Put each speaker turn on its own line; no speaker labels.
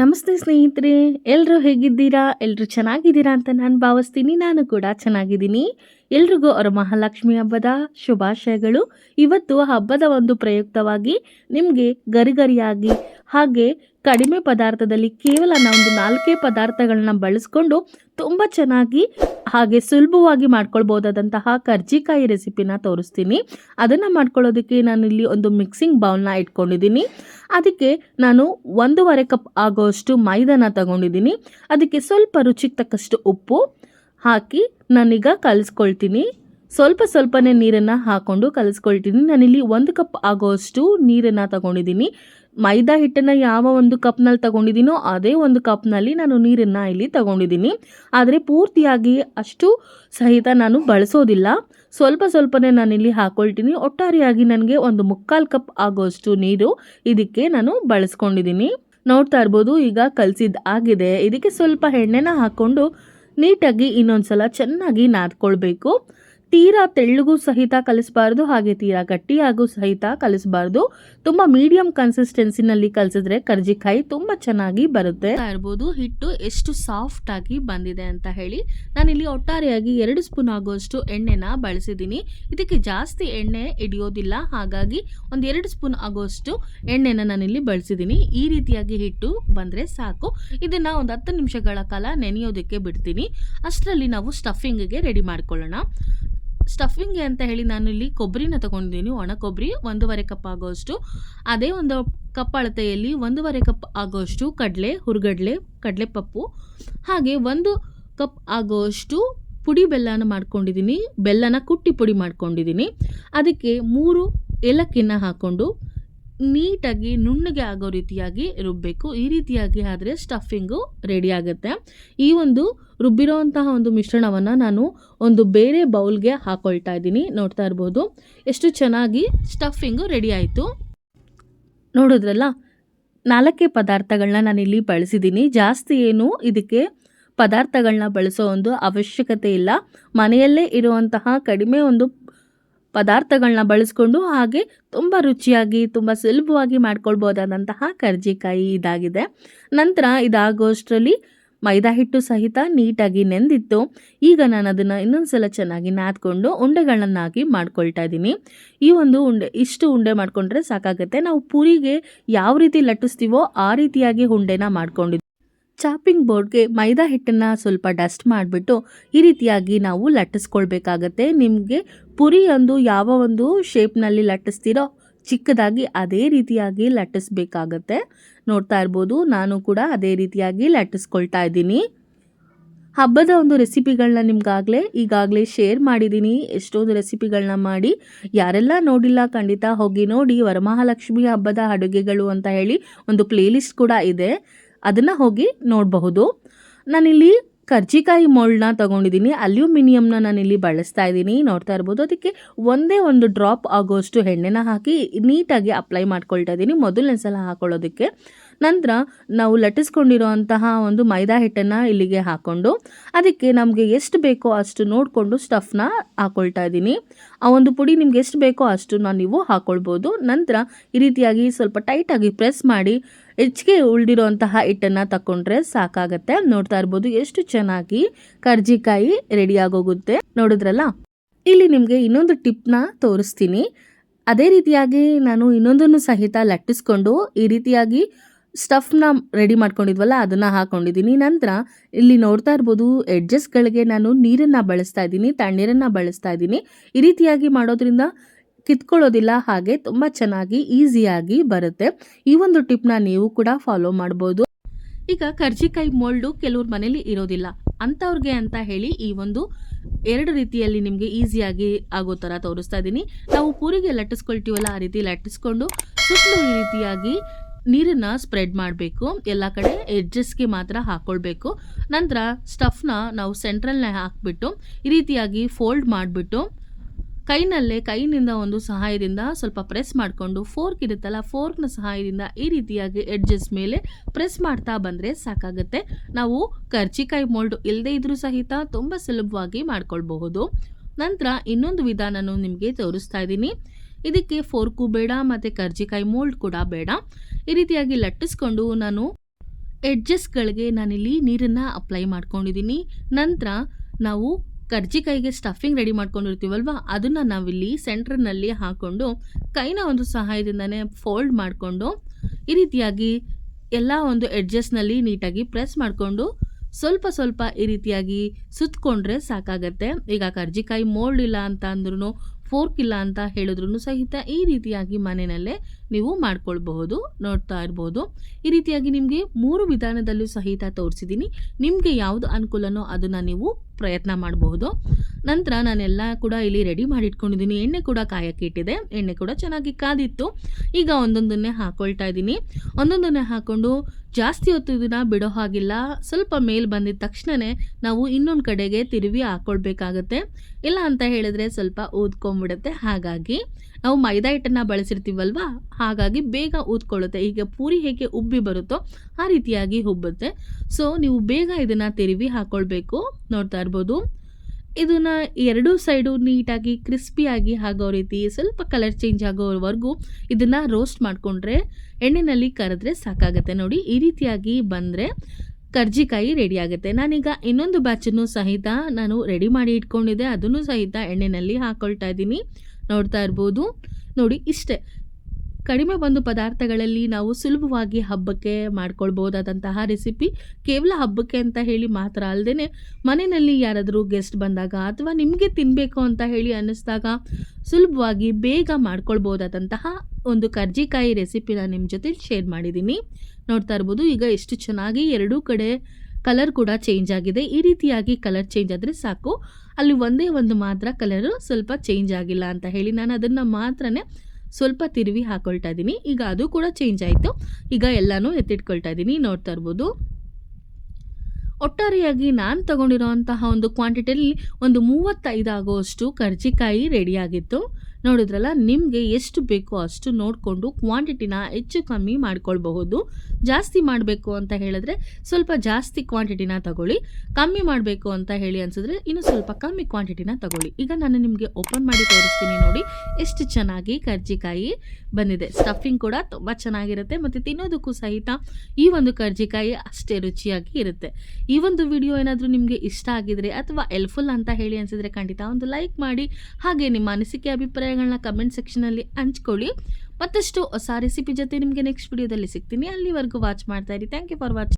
ನಮಸ್ತೆ ಸ್ನೇಹಿತರೆ ಎಲ್ಲರೂ ಹೇಗಿದ್ದೀರಾ? ಎಲ್ಲರೂ ಚೆನ್ನಾಗಿದ್ದೀರಾ ಅಂತ ನಾನು ಭಾವಿಸ್ತೀನಿ. ನಾನು ಕೂಡ ಚೆನ್ನಾಗಿದ್ದೀನಿ. ಎಲ್ರಿಗೂ ಅವರ ಮಹಾಲಕ್ಷ್ಮಿ ಹಬ್ಬದ ಶುಭಾಶಯಗಳು. ಇವತ್ತು ಹಬ್ಬದ ಒಂದು ಪ್ರಯುಕ್ತವಾಗಿ ನಿಮಗೆ ಗರಿಗರಿಯಾಗಿ ಹಾಗೆ ಕಡಿಮೆ ಪದಾರ್ಥದಲ್ಲಿ ಕೇವಲ ನಾವೊಂದು ನಾಲ್ಕೇ ಪದಾರ್ಥಗಳನ್ನ ಬಳಸ್ಕೊಂಡು ತುಂಬ ಚೆನ್ನಾಗಿ ಹಾಗೆ ಸುಲಭವಾಗಿ ಮಾಡ್ಕೊಳ್ಬೋದಾದಂತಹ ಕರ್ಜಿಕಾಯಿ ರೆಸಿಪಿನ ತೋರಿಸ್ತೀನಿ. ಅದನ್ನು ಮಾಡ್ಕೊಳ್ಳೋದಕ್ಕೆ ನಾನು ಇಲ್ಲಿ ಒಂದು ಮಿಕ್ಸಿಂಗ್ ಬೌಲ್ನ ಇಟ್ಕೊಂಡಿದ್ದೀನಿ. ಅದಕ್ಕೆ ನಾನು ಒಂದೂವರೆ ಕಪ್ ಆಗೋಷ್ಟು ಮೈದಾನ ತಗೊಂಡಿದ್ದೀನಿ. ಅದಕ್ಕೆ ಸ್ವಲ್ಪ ರುಚಿಗೆ ತಕ್ಕಷ್ಟು ಉಪ್ಪು ಹಾಕಿ ನಾನೀಗ ಕಲಿಸ್ಕೊಳ್ತೀನಿ. ಸ್ವಲ್ಪ ಸ್ವಲ್ಪನೇ ನೀರನ್ನು ಹಾಕ್ಕೊಂಡು ಕಲಿಸ್ಕೊಳ್ತೀನಿ. ನಾನಿಲ್ಲಿ ಒಂದು ಕಪ್ ಆಗೋಷ್ಟು ನೀರನ್ನು ತಗೊಂಡಿದ್ದೀನಿ. ಮೈದಾ ಹಿಟ್ಟನ್ನು ಯಾವ ಒಂದು ಕಪ್ನಲ್ಲಿ ತಗೊಂಡಿದ್ದೀನೋ ಅದೇ ಒಂದು ಕಪ್ನಲ್ಲಿ ನಾನು ನೀರನ್ನು ಇಲ್ಲಿ ತಗೊಂಡಿದ್ದೀನಿ ಆದರೆ ಪೂರ್ತಿಯಾಗಿ ಅಷ್ಟು ಸಹಿತ ನಾನು ಬಳಸೋದಿಲ್ಲ. ಸ್ವಲ್ಪ ಸ್ವಲ್ಪನೇ ನಾನಿಲ್ಲಿ ಹಾಕೊಳ್ತೀನಿ. ಒಟ್ಟಾರೆಯಾಗಿ ನನಗೆ ಒಂದು ಮುಕ್ಕಾಲು ಕಪ್ ಆಗೋಷ್ಟು ನೀರು ಇದಕ್ಕೆ ನಾನು ಬಳಸ್ಕೊಂಡಿದ್ದೀನಿ ನೋಡ್ತಾ ಇರ್ಬೋದು ಈಗ ಕಲಸಿದ್ದು ಆಗಿದೆ. ಇದಕ್ಕೆ ಸ್ವಲ್ಪ ಎಣ್ಣೆನ ಹಾಕ್ಕೊಂಡು ನೀಟಾಗಿ ಇನ್ನೊಂದ್ಸಲ ಚೆನ್ನಾಗಿ ನಾದ್ಕೊಳ್ಬೇಕು. ತೀರಾ ತೆಳ್ಳಗೂ ಸಹಿತ ಕಲಿಸಬಾರ್ದು, ಹಾಗೆ ತೀರಾ ಗಟ್ಟಿಯಾಗೂ ಸಹಿತ ಕಲಿಸ್ಬಾರ್ದು. ತುಂಬ ಮೀಡಿಯಂ ಕನ್ಸಿಸ್ಟೆನ್ಸಿನಲ್ಲಿ ಕಲಿಸಿದ್ರೆ ಕರ್ಜಿಕಾಯಿ ತುಂಬ ಚೆನ್ನಾಗಿ ಬರುತ್ತೆ. ಇರ್ಬೋದು, ಹಿಟ್ಟು ಎಷ್ಟು ಸಾಫ್ಟ್ ಆಗಿ ಬಂದಿದೆ ಅಂತ ಹೇಳಿ. ನಾನಿಲ್ಲಿ ಒಟ್ಟಾರೆಯಾಗಿ ಎರಡು ಸ್ಪೂನ್ ಆಗುವಷ್ಟು ಎಣ್ಣೆನ ಬಳಸಿದ್ದೀನಿ. ಇದಕ್ಕೆ ಜಾಸ್ತಿ ಎಣ್ಣೆ ಹಿಡಿಯೋದಿಲ್ಲ. ಹಾಗಾಗಿ ಒಂದು ಎರಡು ಸ್ಪೂನ್ ಆಗುವಷ್ಟು ಎಣ್ಣೆನ ನಾನಿಲ್ಲಿ ಬಳಸಿದ್ದೀನಿ. ಈ ರೀತಿಯಾಗಿ ಹಿಟ್ಟು ಬಂದರೆ ಸಾಕು. ಇದನ್ನು ಒಂದು ಹತ್ತು ನಿಮಿಷಗಳ ಕಾಲ ನೆನೆಯೋದಕ್ಕೆ ಬಿಡ್ತೀನಿ. ಅಷ್ಟರಲ್ಲಿ ನಾವು ಸ್ಟಫಿಂಗಿಗೆ ರೆಡಿ ಮಾಡ್ಕೊಳ್ಳೋಣ. ಸ್ಟಫಿಂಗ್ಗೆ ಅಂತ ಹೇಳಿ ನಾನು ಇಲ್ಲಿ ಕೊಬ್ಬರಿನ ತಗೊಂಡಿದ್ದೀನಿ. ಒಣ ಕೊಬ್ಬರಿ ಒಂದೂವರೆ ಕಪ್ ಆಗೋಷ್ಟು. ಅದೇ ಒಂದು ಕಪ್ ಅಳತೆಯಲ್ಲಿ ಒಂದೂವರೆ ಕಪ್ ಆಗೋಷ್ಟು ಕಡಲೆ, ಹುರ್ಗಡ್ಲೆ, ಕಡಲೆಪಪ್ಪು. ಹಾಗೆ ಒಂದು ಕಪ್ ಆಗೋಷ್ಟು ಪುಡಿ ಬೆಲ್ಲನ ಮಾಡ್ಕೊಂಡಿದ್ದೀನಿ. ಬೆಲ್ಲನ ಕುಟ್ಟಿ ಪುಡಿ ಮಾಡ್ಕೊಂಡಿದ್ದೀನಿ. ಅದಕ್ಕೆ ಮೂರು ಏಲಕ್ಕಿನ ಹಾಕ್ಕೊಂಡು ನೀಟಾಗಿ ನುಣ್ಣಗೆ ಆಗೋ ರೀತಿಯಾಗಿ ರುಬ್ಬಬೇಕು ಈ ರೀತಿಯಾಗಿ ಆದರೆ ಸ್ಟಫಿಂಗು ರೆಡಿ ಆಗುತ್ತೆ. ಈ ಒಂದು ರುಬ್ಬಿರೋವಂತಹ ಒಂದು ಮಿಶ್ರಣವನ್ನು ನಾನು ಒಂದು ಬೇರೆ ಬೌಲ್ಗೆ ಹಾಕೊಳ್ತಾ ಇದ್ದೀನಿ. ನೋಡ್ತಾ ಇರ್ಬೋದು. ಎಷ್ಟು ಚೆನ್ನಾಗಿ ಸ್ಟಫಿಂಗು ರೆಡಿ ಆಯಿತು. ನೋಡಿದ್ರಲ್ಲ, ನಾಲ್ಕೇ ಪದಾರ್ಥಗಳನ್ನ ನಾನಿಲ್ಲಿ ಬಳಸಿದ್ದೀನಿ ಜಾಸ್ತಿ ಏನು ಇದಕ್ಕೆ ಪದಾರ್ಥಗಳನ್ನ ಬಳಸೋ ಒಂದು ಅವಶ್ಯಕತೆ ಇಲ್ಲ. ಮನೆಯಲ್ಲೇ ಇರುವಂತಹ ಕಡಿಮೆ ಒಂದು ಪದಾರ್ಥಗಳನ್ನ ಬಳಸ್ಕೊಂಡು ಹಾಗೆ ತುಂಬ ರುಚಿಯಾಗಿ, ತುಂಬ ಸುಲಭವಾಗಿ ಮಾಡ್ಕೊಳ್ಬೋದಾದಂತಹ ಕರ್ಜಿಕಾಯಿ ಇದಾಗಿದೆ. ನಂತರ ಇದಾಗೋಷ್ಟರಲ್ಲಿ ಮೈದಾ ಹಿಟ್ಟು ಸಹಿತ ನೀಟಾಗಿ ನೆಂದಿತ್ತು. ಈಗ ನಾನು ಅದನ್ನು ಇನ್ನೊಂದು ಸಲ ಚೆನ್ನಾಗಿ ನಾದ್ಕೊಂಡು ಉಂಡೆಗಳನ್ನಾಗಿ ಮಾಡ್ಕೊಳ್ತಾ ಇದ್ದೀನಿ. ಈ ಒಂದು ಉಂಡೆ, ಇಷ್ಟು ಉಂಡೆ ಮಾಡಿಕೊಂಡ್ರೆ ಸಾಕಾಗುತ್ತೆ. ನಾವು ಪೂರಿಗೆ ಯಾವ ರೀತಿ ಲಟ್ಟಿಸ್ತೀವೋ ಆ ರೀತಿಯಾಗಿ ಉಂಡೆನ ಮಾಡ್ಕೊಂಡಿದ್ವಿ ಚಾಪಿಂಗ್ ಬೋರ್ಡ್ಗೆ ಮೈದಾ ಹಿಟ್ಟನ್ನು ಸ್ವಲ್ಪ ಡಸ್ಟ್ ಮಾಡಿಬಿಟ್ಟು ಈ ರೀತಿಯಾಗಿ ನಾವು ಲಟ್ಟಿಸ್ಕೊಳ್ಬೇಕಾಗತ್ತೆ. ನಿಮಗೆ ಪುರಿ ಒಂದು ಯಾವ ಒಂದು ಶೇಪ್ನಲ್ಲಿ ಲಟ್ಟಿಸ್ತೀರೋ ಚಿಕ್ಕದಾಗಿ ಅದೇ ರೀತಿಯಾಗಿ ಲಟ್ಟಿಸ್ಬೇಕಾಗತ್ತೆ. ನೋಡ್ತಾ ಇರ್ಬೋದು, ನಾನು ಕೂಡ ಅದೇ ರೀತಿಯಾಗಿ ಲಟ್ಟಿಸ್ಕೊಳ್ತಾ ಇದ್ದೀನಿ. ಹಬ್ಬದ ಒಂದು ರೆಸಿಪಿಗಳನ್ನ ನಿಮ್ಗಾಗಲೇ ಈಗಾಗಲೇ ಶೇರ್ ಮಾಡಿದ್ದೀನಿ. ಎಷ್ಟೊಂದು ರೆಸಿಪಿಗಳನ್ನ ಮಾಡಿ ಯಾರೆಲ್ಲ ನೋಡಿಲ್ಲ ಖಂಡಿತ ಹೋಗಿ ನೋಡಿ ವರಮಹಾಲಕ್ಷ್ಮಿ ಹಬ್ಬದ ಅಡುಗೆಗಳು ಅಂತ ಹೇಳಿ ಒಂದು ಪ್ಲೇಲಿಸ್ಟ್ ಕೂಡ ಇದೆ. ಅದನ್ನು ಹೋಗಿ ನೋಡಬಹುದು. ನಾನಿಲ್ಲಿ ಕರ್ಜಿಕಾಯಿ ಮೋಲ್ಡ್ನ ತೊಗೊಂಡಿದ್ದೀನಿ ಅಲ್ಯೂಮಿನಿಯಂನ ನಾನಿಲ್ಲಿ ಬಳಸ್ತಾ ಇದ್ದೀನಿ ನೋಡ್ತಾ ಇರ್ಬೋದು. ಅದಕ್ಕೆ ಒಂದೇ ಒಂದು ಡ್ರಾಪ್ ಆಗೋಷ್ಟು ಎಣ್ಣೆನ ಹಾಕಿ ನೀಟಾಗಿ ಅಪ್ಲೈ ಮಾಡ್ಕೊಳ್ತಾ ಇದ್ದೀನಿ ಮೊದಲನೇ ಸಲ ಹಾಕೊಳ್ಳೋದಕ್ಕೆ. ನಂತರ ನಾವು ಲಟ್ಟಿಸ್ಕೊಂಡಿರುವಂತಹ ಒಂದು ಮೈದಾ ಹಿಟ್ಟನ್ನು ಇಲ್ಲಿಗೆ ಹಾಕ್ಕೊಂಡು ಅದಕ್ಕೆ ನಮಗೆ ಎಷ್ಟು ಬೇಕೋ ಅಷ್ಟು ನೋಡಿಕೊಂಡು ಸ್ಟಫ್ನ ಹಾಕ್ಕೊಳ್ತಾ ಇದ್ದೀನಿ. ಆ ಒಂದು ಪುಡಿ ನಿಮ್ಗೆ ಎಷ್ಟು ಬೇಕೋ ಅಷ್ಟನ್ನ ನೀವು ಹಾಕ್ಕೊಳ್ಬೋದು ನಂತರ ಈ ರೀತಿಯಾಗಿ ಸ್ವಲ್ಪ ಟೈಟಾಗಿ ಪ್ರೆಸ್ ಮಾಡಿ ಹೆಚ್ಚಿಗೆ ಉಳಿದಿರೋಂತಹ ಹಿಟ್ಟನ್ನು ತಕ್ಕೊಂಡ್ರೆ ಸಾಕಾಗತ್ತೆ. ನೋಡ್ತಾ ಇರ್ಬೋದು ಎಷ್ಟು ಚೆನ್ನಾಗಿ ಕರ್ಜಿಕಾಯಿ ರೆಡಿ ಆಗೋಗುತ್ತೆ. ನೋಡಿದ್ರಲ್ಲ? ಇಲ್ಲಿ ನಿಮಗೆ ಇನ್ನೊಂದು ಟಿಪ್ನ ತೋರಿಸ್ತೀನಿ. ಅದೇ ರೀತಿಯಾಗಿ ನಾನು ಇನ್ನೊಂದನ್ನು ಸಹಿತ ಲಟ್ಟಿಸ್ಕೊಂಡು ಈ ರೀತಿಯಾಗಿ ಸ್ಟಫ್ನ ರೆಡಿ ಮಾಡ್ಕೊಂಡಿದ್ವಲ್ಲ, ಅದನ್ನು ಹಾಕ್ಕೊಂಡಿದ್ದೀನಿ ನಂತರ ಇಲ್ಲಿ ನೋಡ್ತಾ ಇರ್ಬೋದು ಎಡ್ಜಸ್ಟ್ಗಳಿಗೆ ನಾನು ನೀರನ್ನು ಬಳಸ್ತಾ ಇದ್ದೀನಿ, ತಣ್ಣೀರನ್ನು ಬಳಸ್ತಾ ಇದ್ದೀನಿ. ಈ ರೀತಿಯಾಗಿ ಮಾಡೋದ್ರಿಂದ ಕಿತ್ಕೊಳ್ಳೋದಿಲ್ಲ, ಹಾಗೆ ತುಂಬ ಚೆನ್ನಾಗಿ, ಈಸಿಯಾಗಿ ಬರುತ್ತೆ. ಈ ಒಂದು ಟಿಪ್ನ ನೀವು ಕೂಡ ಫಾಲೋ ಮಾಡ್ಬೋದು. ಈಗ ಕರ್ಜಿಕಾಯಿ ಮೋಲ್ಡು ಕೆಲವ್ರ ಮನೇಲಿ ಇರೋದಿಲ್ಲ. ಅಂಥವ್ರಿಗೆ ಅಂತ ಹೇಳಿ ಈ ಒಂದು ಎರಡು ರೀತಿಯಲ್ಲಿ ನಿಮಗೆ ಈಸಿಯಾಗಿ ಆಗೋ ಥರ ತೋರಿಸ್ತಾ ಇದ್ದೀನಿ. ನಾವು ಪೂರಿಗೆ ಲಟ್ಟಿಸ್ಕೊಳ್ತೀವಲ್ಲ, ಆ ರೀತಿ ಲಟ್ಟಿಸ್ಕೊಂಡು ಸುತ್ತಲೂ ಈ ರೀತಿಯಾಗಿ ನೀರನ್ನು ಸ್ಪ್ರೆಡ್ ಮಾಡಬೇಕು. ಎಲ್ಲ ಕಡೆ ಎಡ್ಜಸ್ಗೆ ಮಾತ್ರ ಹಾಕ್ಕೊಳ್ಬೇಕು ನಂತರ ಸ್ಟಫ್ನ ನಾವು ಸೆಂಟ್ರಲ್ನ ಹಾಕಿಬಿಟ್ಟು ಈ ರೀತಿಯಾಗಿ ಫೋಲ್ಡ್ ಮಾಡಿಬಿಟ್ಟು ಕೈನಲ್ಲೇ ಕೈನಿಂದ ಒಂದು ಸಹಾಯದಿಂದ ಸ್ವಲ್ಪ ಪ್ರೆಸ್ ಮಾಡಿಕೊಂಡು ಫೋರ್ಕ್ ಇರುತ್ತಲ್ಲ ಫೋರ್ಕ್ನ ಸಹಾಯದಿಂದ ಈ ರೀತಿಯಾಗಿ ಎಡ್ಜಸ್ ಮೇಲೆ ಪ್ರೆಸ್ ಮಾಡ್ತಾ ಬಂದರೆ ಸಾಕಾಗುತ್ತೆ. ನಾವು ಕರ್ಜಿಕಾಯಿ ಮೋಲ್ಡ್ ಇಲ್ಲದೇ ಇದ್ರೂ ಸಹಿತ ತುಂಬ ಸುಲಭವಾಗಿ ಮಾಡ್ಕೊಳ್ಬಹುದು. ನಂತರ ಇನ್ನೊಂದು ವಿಧಾನನೂ ನಿಮಗೆ ತೋರಿಸ್ತಾ ಇದ್ದೀನಿ. ಇದಕ್ಕೆ ಫೋರ್ಕು ಬೇಡ, ಮತ್ತು ಕರ್ಜಿಕಾಯಿ ಮೋಲ್ಡ್ ಕೂಡ ಬೇಡ. ಈ ರೀತಿಯಾಗಿ ಲಟ್ಟಿಸ್ಕೊಂಡು ನಾನು ಎಡ್ಜಸ್ಟ್ಗಳಿಗೆ ನಾನಿಲ್ಲಿ ನೀರನ್ನು ಅಪ್ಲೈ ಮಾಡ್ಕೊಂಡಿದ್ದೀನಿ. ನಂತರ ನಾವು ಕರ್ಜಿಕಾಯಿಗೆ ಸ್ಟಫಿಂಗ್ ರೆಡಿ ಮಾಡ್ಕೊಂಡಿರ್ತೀವಲ್ವ, ಅದನ್ನು ನಾವಿಲ್ಲಿ ಸೆಂಟ್ರ್ನಲ್ಲಿ ಹಾಕ್ಕೊಂಡು ಕೈನ ಒಂದು ಸಹಾಯದಿಂದನೇ ಫೋಲ್ಡ್ ಮಾಡಿಕೊಂಡು ಈ ರೀತಿಯಾಗಿ ಎಲ್ಲ ಒಂದು ಎಡ್ಜಸ್ಟ್ನಲ್ಲಿ ನೀಟಾಗಿ ಪ್ರೆಸ್ ಮಾಡಿಕೊಂಡು ಸ್ವಲ್ಪ ಸ್ವಲ್ಪ ಈ ರೀತಿಯಾಗಿ ಸುತ್ತಕೊಂಡ್ರೆ ಸಾಕಾಗತ್ತೆ. ಈಗ ಕರ್ಜಿಕಾಯಿ ಮೋಲ್ಡ್ ಇಲ್ಲ ಅಂತ ಅಂದ್ರೂ ಫೋರ್ಕ್ ಇಲ್ಲ ಅಂತ ಹೇಳಿದ್ರು ಸಹಿತ ಈ ರೀತಿಯಾಗಿ ಮನೆಯಲ್ಲೇ ನೀವು ಮಾಡ್ಕೊಳ್ಬಹುದು, ನೋಡ್ತಾ ಇರ್ಬೋದು. ಈ ರೀತಿಯಾಗಿ ನಿಮಗೆ ಮೂರು ವಿಧಾನದಲ್ಲೂ ಸಹಿತ ತೋರಿಸಿದ್ದೀನಿ. ನಿಮಗೆ ಯಾವುದು ಅನುಕೂಲನೋ ಅದನ್ನು ನೀವು ಪ್ರಯತ್ನ ಮಾಡಬಹುದು. ನಂತರ ನಾನೆಲ್ಲ ಕೂಡ ಇಲ್ಲಿ ರೆಡಿ ಮಾಡಿ ಇಟ್ಕೊಂಡಿದ್ದೀನಿ ಎಣ್ಣೆ ಕೂಡ ಕಾಯಕ್ಕೆ ಇಟ್ಟಿದೆ. ಎಣ್ಣೆ ಕೂಡ ಚೆನ್ನಾಗಿ ಕಾದಿತ್ತು. ಈಗ ಒಂದೊಂದನ್ನೇ ಹಾಕೊಳ್ತಾ ಇದ್ದೀನಿ. ಒಂದೊಂದನ್ನೇ ಹಾಕ್ಕೊಂಡು ಜಾಸ್ತಿ ಹೊತ್ತು ದಿನ ಬಿಡೋ ಹಾಗಿಲ್ಲ. ಸ್ವಲ್ಪ ಮೇಲ್ ಬಂದಿದ ತಕ್ಷಣವೇ ನಾವು ಇನ್ನೊಂದು ಕಡೆಗೆ ತಿರುವಿ ಹಾಕ್ಕೊಳ್ಬೇಕಾಗತ್ತೆ ಇಲ್ಲ ಅಂತ ಹೇಳಿದ್ರೆ ಸ್ವಲ್ಪ ಊದ್ಕೊಂಬಿಡುತ್ತೆ ಹಾಗಾಗಿ ನಾವು ಮೈದಾ ಹಿಟ್ಟನ್ನು ಬಳಸಿರ್ತೀವಲ್ವಾ? ಹಾಗಾಗಿ ಬೇಗ ಊದ್ಕೊಳ್ಳುತ್ತೆ. ಈಗ ಪೂರಿ ಹೇಗೆ ಉಬ್ಬಿ ಬರುತ್ತೋ ಆ ರೀತಿಯಾಗಿ ಉಬ್ಬುತ್ತೆ. ಸೊ ನೀವು ಬೇಗ ಇದನ್ನು ತಿರುವಿ ಹಾಕ್ಕೊಳ್ಬೇಕು ನೋಡ್ತಾ ಇರ್ಬೋದು. ಇದನ್ನು ಎರಡೂ ಸೈಡು ನೀಟಾಗಿ ಕ್ರಿಸ್ಪಿಯಾಗಿ ಆಗೋ ರೀತಿ, ಸ್ವಲ್ಪ ಕಲರ್ ಚೇಂಜ್ ಆಗೋವರೆಗೂ ಇದನ್ನು ರೋಸ್ಟ್ ಮಾಡಿಕೊಂಡ್ರೆ ಎಣ್ಣೆಯಲ್ಲಿ ಕರೆದ್ರೆ ಸಾಕಾಗುತ್ತೆ. ನೋಡಿ, ಈ ರೀತಿಯಾಗಿ ಬಂದರೆ ಕರ್ಜಿಕಾಯಿ ರೆಡಿ ಆಗುತ್ತೆ. ನಾನೀಗ ಇನ್ನೊಂದು ಬ್ಯಾಚನ್ನು ಸಹಿತ ನಾನು ರೆಡಿ ಮಾಡಿ ಇಟ್ಕೊಂಡಿದ್ದೆ. ಅದನ್ನು ಸಹಿತ ಎಣ್ಣೆಯಲ್ಲಿ ಹಾಕ್ಕೊಳ್ತಾ ಇದ್ದೀನಿ. ನೋಡ್ತಾ ಇರ್ಬೋದು. ನೋಡಿ, ಇಷ್ಟೇ. ಕಡಿಮೆ ಒಂದು ಪದಾರ್ಥಗಳಲ್ಲಿ ನಾವು ಸುಲಭವಾಗಿ ಹಬ್ಬಕ್ಕೆ ಮಾಡ್ಕೊಳ್ಬೋದಾದಂತಹ ರೆಸಿಪಿ ಕೇವಲ ಹಬ್ಬಕ್ಕೆ ಅಂತ ಹೇಳಿ ಮಾತ್ರ ಅಲ್ಲದೇ ಮನೆಯಲ್ಲಿ ಯಾರಾದರೂ ಗೆಸ್ಟ್ ಬಂದಾಗ ಅಥವಾ ನಿಮಗೆ ತಿನ್ನಬೇಕು ಅಂತ ಹೇಳಿ ಅನ್ನಿಸ್ದಾಗ ಸುಲಭವಾಗಿ ಬೇಗ ಮಾಡ್ಕೊಳ್ಬೋದಾದಂತಹ ಒಂದು ಕರ್ಜಿಕಾಯಿ ರೆಸಿಪಿನ ನಿಮ್ಮ ಜೊತೆ ಶೇರ್ ಮಾಡಿದ್ದೀನಿ. ನೋಡ್ತಾ ಇರ್ಬೋದು, ಈಗ ಎಷ್ಟು ಚೆನ್ನಾಗಿ ಎರಡೂ ಕಡೆ ಕಲರ್ ಕೂಡ ಚೇಂಜ್ ಆಗಿದೆ. ಈ ರೀತಿಯಾಗಿ ಕಲರ್ ಚೇಂಜ್ ಆದರೆ ಸಾಕು. ಅಲ್ಲಿ ಒಂದೇ ಒಂದು ಮಾತ್ರ ಕಲರು ಸ್ವಲ್ಪ ಚೇಂಜ್ ಆಗಿಲ್ಲ ಅಂತ ಹೇಳಿ ನಾನು ಅದನ್ನು ಮಾತ್ರನೇ ಸ್ವಲ್ಪ ತಿರುವಿ ಹಾಕೊಳ್ತಾ ಇದ್ದೀನಿ. ಈಗ ಅದು ಕೂಡ ಚೇಂಜ್ ಆಯಿತು. ಈಗ ಎಲ್ಲನೂ ಎತ್ತಿಟ್ಕೊಳ್ತಾ ಇದ್ದೀನಿ. ನೋಡ್ತಾ ಇರ್ಬೋದು. ಒಟ್ಟಾರೆಯಾಗಿ ನಾನು ತಗೊಂಡಿರೋಂತಹ ಒಂದು ಕ್ವಾಂಟಿಟಿಯಲ್ಲಿ ಒಂದು ಮೂವತ್ತೈದು ಆಗೋವಷ್ಟು ಕರ್ಜಿಕಾಯಿ ರೆಡಿಯಾಗಿತ್ತು ನೋಡಿದ್ರಲ್ಲ, ನಿಮಗೆ ಎಷ್ಟು ಬೇಕೋ ಅಷ್ಟು ನೋಡಿಕೊಂಡು ಕ್ವಾಂಟಿಟಿನ ಹೆಚ್ಚು ಕಮ್ಮಿ ಮಾಡ್ಕೊಳ್ಬಹುದು. ಜಾಸ್ತಿ ಮಾಡಬೇಕು ಅಂತ ಹೇಳಿದ್ರೆ ಸ್ವಲ್ಪ ಜಾಸ್ತಿ ಕ್ವಾಂಟಿಟಿನ ತಗೊಳ್ಳಿ, ಕಮ್ಮಿ ಮಾಡಬೇಕು ಅಂತ ಹೇಳಿ ಅನ್ಸಿದ್ರೆ ಇನ್ನು ಸ್ವಲ್ಪ ಕಮ್ಮಿ ಕ್ವಾಂಟಿಟಿನ ತಗೊಳ್ಳಿ. ಈಗ ನಾನು ನಿಮಗೆ ಓಪನ್ ಮಾಡಿ ತೋರಿಸ್ತೀನಿ ನೋಡಿ, ಎಷ್ಟು ಚೆನ್ನಾಗಿ ಕರ್ಜಿಕಾಯಿ ಬಂದಿದೆ. ಸ್ಟಫಿಂಗ್ ಕೂಡ ತುಂಬ ಚೆನ್ನಾಗಿರುತ್ತೆ ಮತ್ತು ತಿನ್ನೋದಕ್ಕೂ ಸಹಿತ ಈ ಒಂದು ಕರ್ಜಿಕಾಯಿ ಅಷ್ಟೇ ರುಚಿಯಾಗಿ ಇರುತ್ತೆ. ಈ ಒಂದು ವಿಡಿಯೋ ಏನಾದರೂ ನಿಮಗೆ ಇಷ್ಟ ಆಗಿದ್ರೆ ಅಥವಾ ಹೆಲ್ಪ್ಫುಲ್ ಅಂತ ಹೇಳಿ ಅನಿಸಿದ್ರೆ ಖಂಡಿತ ಒಂದು ಲೈಕ್ ಮಾಡಿ, ಹಾಗೆ ನಿಮ್ಮ ಅನಿಸಿಕೆ ಅಭಿಪ್ರಾಯಗಳನ್ನ ಕಮೆಂಟ್ ಸೆಕ್ಷನಲ್ಲಿ ಹಂಚ್ಕೊಳ್ಳಿ. ಮತ್ತಷ್ಟು ಹೊಸ ರೆಸಿಪಿ ಜೊತೆ ನಿಮಗೆ ನೆಕ್ಸ್ಟ್ ವಿಡಿಯೋದಲ್ಲಿ ಸಿಗ್ತೀನಿ. ಅಲ್ಲಿವರೆಗೂ ವಾಚ್ ಮಾಡ್ತಾ ಇರಿ. Thank you for watching